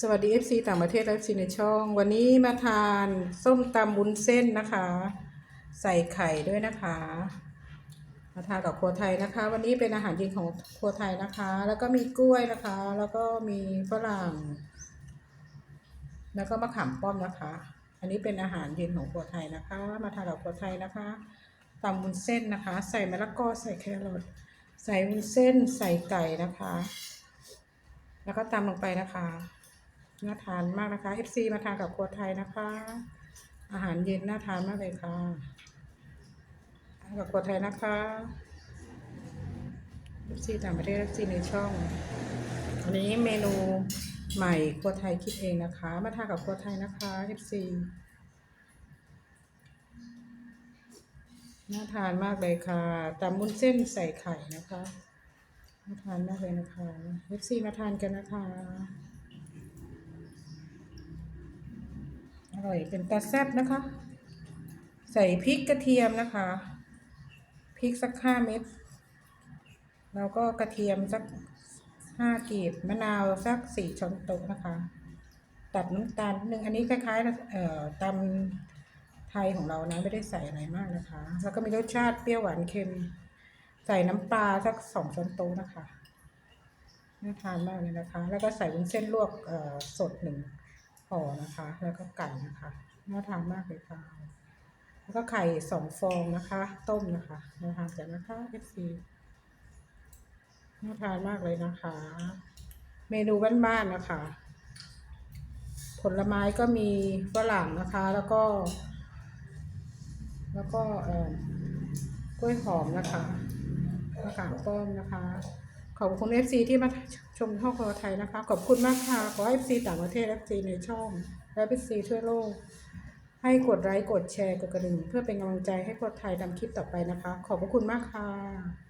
สวัสดี FC ต่างประเทศและ FC ในช่อง วันนี้มาทานส้มตำบุญเส้นนะคะ ใส่ไข่ด้วยนะคะ มาทานกับครัวไทยนะคะ วันนี้เป็นอาหารเย็นของครัวไทยนะคะ แล้วก็มีกล้วยนะคะ แล้วก็มีฝรั่ง แล้วก็มะขามป้อมนะคะ อันนี้เป็นอาหารเย็นของครัวไทยนะคะ มาทานกับครัวไทยนะคะตำบุญเส้นนะคะ ใส่มะละกอใส่แครอทใส่วุ้นเส้นใส่ไก่นะคะ แล้วก็ตำลงไปนะคะ น่าทานมากนะคะ FC มาทานกับครัวไทยนะคะ อาหารเย็นน่าทานมากเลยค่ะทานกับครัวไทยนะคะ FC ต่างประเทศ FC ในช่อง อันนี้เมนูใหม่ครัวไทยคิดเองนะคะ มาทานกับครัวไทยนะคะ FC น่าทานมากเลยค่ะตำมุ้นเส้นใส่ไข่นะคะน่าทานมากเลยนะคะ FC มาทานกันนะคะ ร่อยเป็นตาแซ่บนะคะ ใส่พริกกระเทียมนะคะพริกสักห้าเม็ดแล้วก็กระเทียมสักห้ากีบมะนาวสักสี่ช้อนโต๊ะนะคะ ตัดน้ำตาลนิดนึงอันนี้คล้ายๆเอ่อตำไทยของเรานะไม่ได้ใส่อะไรมากนะคะ แล้วก็มีรสชาติเปรี้ยวหวานเค็ม ใส่น้ำปลาสักสองช้อนโต๊ะนะคะน่าทานมากเลยนะคะ แล้วก็ใส่วุ้นเส้นลวกเอ่อสดหนึ่ง ห่อนะคะ แล้วก็ไก่นะคะน่าทานมากเลยค่ะ แล้วก็ไข่สองฟองนะคะ ต้มนะคะน่าทานกันนะคะเอฟซีน่าทานมากเลยนะคะ เมนูบ้านๆนะคะ ผลไม้ก็มีฝรั่งนะคะ แล้วก็ แล้วก็เอ่อกล้วยหอมนะคะมะขามป้อมนะคะ ขอบคุณ FC ที่มาชมช่องครัวไทยนะคะ ขอบคุณมากค่ะ ขอให้ FC ต่างประเทศ FC ในช่อง และ FC ทั่วโลก ให้กดไลค์ กดแชร์ กดกระดิ่ง เพื่อเป็นกำลังใจให้คนไทยทำคลิปต่อไปนะคะ ขอบคุณมากค่ะ